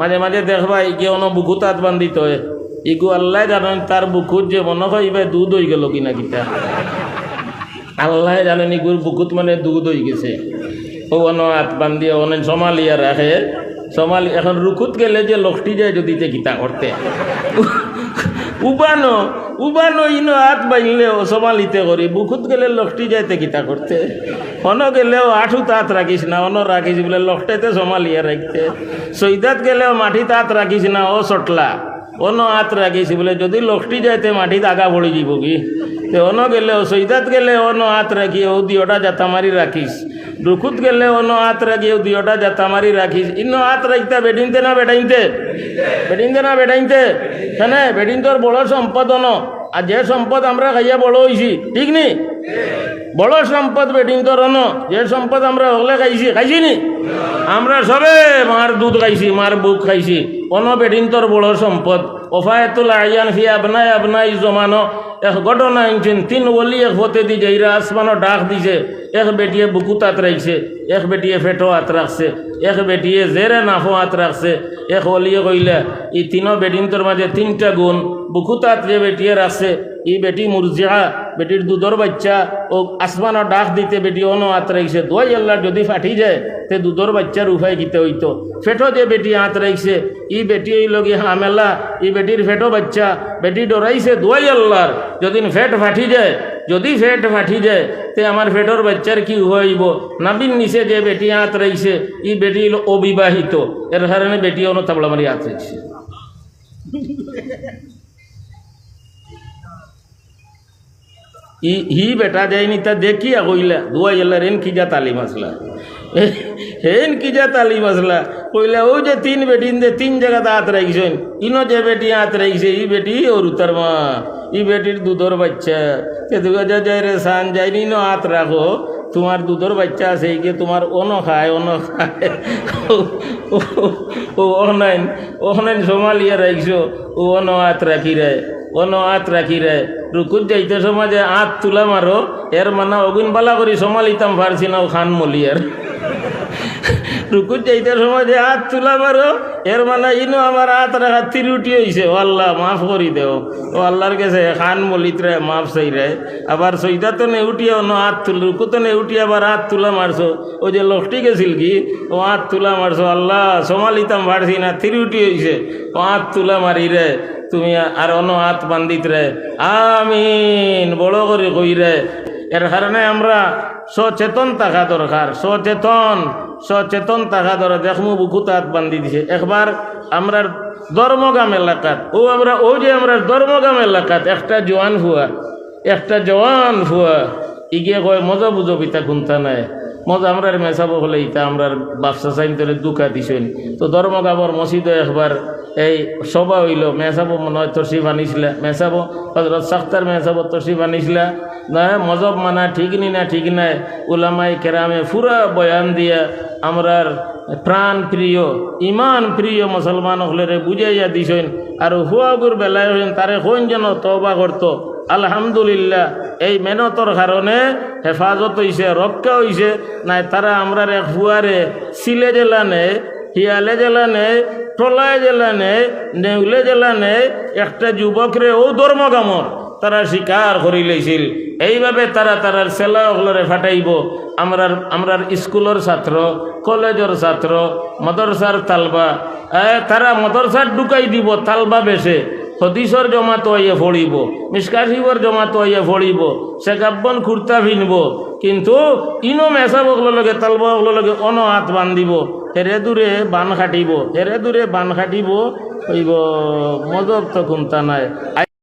মাঝে মাঝে দেখবা ইকে অন বুকুত হাত বান্ধিত হয়। ইগু আল্লাহ জানেন তার বুকুত যে মনে হয় ইবে দুধ হয়ে গেল কিনা কিতা আল্লাহ জানেন ইগুর বুকুত মানে দুধ হয়ে গেছে। ও অন হাত বান্ধিয়ে অনেক সমালিয়া রাখে। সমালি, এখন রুকুত গেলে যে লকটি যায় যদি তে গীতা করতে। উবানো উবানো ইনো হাত বাইলেও সমালিতে করি। বুকুত গেলে লকটি যাইতে গীতা করতে। অন গেলেও আঠু তাত রাখিস না অন রাখিস বলে লকটাইতে সমালিয়া রাখতে। সৈদাত গেলেও মাটি তাত রাখিস না, ও সটলা অন হাত রাখিস বলে যদি লকটি যাইতে মাটিতে আগা পড়ি যাব কি? অন গেলে সৈদাত গেলে অন হাত রাখি, ও দিওটা জাতা মারি রাখিস রুকুত গেলে অন হাত রাখি, ও দিওটা জাতা মারি রাখিস ইন্ন হাত রাখতে বেডিনতে না বেটাইনতে বেডিনতে না বেটাইনতে হ্যাঁ বেডিন তোর বড় সম্পদ অন আর যে সম্পদ আমরা খাইয়া বড় হয়েছি ঠিক নি? বড় সম্পদ বেটিং তোর অন যে সম্পদ আমরা হলে খাইছি খাইছি নি? আমরা সবে মার দুধ খাইছি, মার বুক খাইছি। অন বেটিং তোর বড় সম্পদ। ওফায়তুল আয়ান ফি আবনাই আপনাই জমানো। এক ঘটনা আনছেন তিন ওলি এক হতে দি যাইরা আসমানো ডাক দিছে, এক বেটিয়ে বুকুত হাত রাখছে এক বেটিয়ে ফেটো হাত রাখছে এক বেটিয়ে জেরে নাফো হাত রাখছে এক ওলিয়ে কইলে এই তিনো বেডিন্তর মাঝে তিনটা গুণ বুকুতাত যে বেটিয়ে রাখছে ই বেটি মুরজিয়া বেটির দুধর বাচ্চা, ও আসমানো ডাক দিতে বেটি অন হাত রাখছে দোয়াই আল্লাহ যদি ফাটি যায় তে দুধর বাচ্চার উপায় গীতে হইতো। ফেটো যে বেটি হাত রাখছে ই বেটি হইল কি হামেলা, ই বেটির ফেটো বাচ্চা, বেটি ডরাইছে দোয়াই আল্লাহর। যদি ফেট ফাটি যায়, যদি ফেট ফাটি যায়, তে আমার ফেটর বাচ্চার কি হইব? নাবিন নিচে যে বেটি হাত রাখছে ই বেটি হইল অবিবাহিত। এর কারণে বেটি অন তাবলা মারি হাত রাখছে ই হি বেটা যায়নি, তা দেখিয়া কইলা দুয়া গেলা রেন কি যা তালিম আসলা। হেন কি যা তালি আসলা কইলা ও যে তিন বেটিন দে তিন জায়গাতে হাত রাখছেন ইনো যে বেটি হাত রাখছে ই বেটি ওর উত্তর মা। ই বেটির দুধর বাচ্চা। তে দুগা যা যায় রে সান যাই নো হাত রাখো। তোমার দুধর বাচ্চা আছে, এই তোমার অন খায় অন খায়। ও অনলাইন অনলাইন সোমালিয়া রাখছো ও অন হাত রাখি রে অন হাত রাখি রে। রুকুত যাইতে সমাজে হাত তুলা মারো। এর মানা অগুন বালা করি, সমালিতাম পারছি না ও খান মলিয়ার। রুকুত যাইতে যে হাত তুলা মারো, এর মানে ইনো আমার হাত রাখা তিরুটি হয়েছে ও আল্লাহ, মাফ করি দেও। ও আল্লাহর কাছে খান মলিতরে মাফ চাই রে। আবার সৈদা তো নেউটিয়া অন্য হাত তুল রুকুতো নেউটি আবার হাত তুলা মারছো। ও যে লোকটি গেছিল কি? ও হাত তুলা মারছো। আল্লাহ, সমালিতাম পারছি না, তিরুটি হয়েছে ও হাত তুলা মারি রে, তুমি আর অন্য হাত বান্ধিত রে। আমিন, বড় করে কই রে। এর কারণে আমরা সচেতন থাকা দরকার, সচেতন। সচেতন থাকা দরকার দেখমু বুকু তাঁত বান্ধি দিছে। একবার আমরার ধর্মগাম এলাকাত, ও আমরা, ও যে আমরা ধর্মগাম এলাকাত, একটা জোয়ান হুয়া, একটা জওয়ান হুয়া ইগিয়ে কয় মজা বুঝো পিতা কোনটা নাই। মজা আমরার মেসাবো হলে ইতা আমরার বাপসা সাইন তোরে দুকা দিছেন। তো ধর্মগামর মসজিদে একবার এই সভা হইল মেসাবো মনে হয় তসিফ আনিছিলা। মেসাবো হজরত সাখতার মেসাবো তসিফ আনিছিলা। না, মজব মানা ঠিক নি না ঠিক নাই। উলামাই কেরামে পুরা বয়ান দিয়া আমরার প্রাণ প্রিয় ইমান প্রিয় মুসলমান হলে বুঝাইয়া দিছেন। আর হুয়াগুর বেলায় হইন তারে হইন যেন তবা করতো। আলহামদুলিল্লাহ, এই মেহনতর কারণে হেফাজত হইছে, রক্ষা হইছে। নাই, তারা আমরার এক হুয়ারে সিলে জেলা নেয় হিয়ালে জেলা নেয় টলায় জেলা নেয় নেউলে জেলা নেই, একটা যুবকরে ও ধর্মগামর তারা স্বীকার করি লইছিল এইভাবে তারা তারার সেলা ওগুলোরে ফাটাইব। আমরার আমরার স্কুলের ছাত্র কলেজের ছাত্র, মদরসার তালবা তারা মদরসার ঢুকাই দিব, তালবা বেশে হদিসর জমাত হইয়ে ফড়িব মিসকাশিবর জমাত হইয়ে ফড়িব সে গাব্বন কুর্তা ভিনব কিন্তু ইনো মেসা বগলো লগে, তালবা বগলো লগে, অন হাত বান্ধিব, হেরে দূরে বান খাটিব, হেরে দূরে বান খাটিব ওইব মজব তো তা নাই।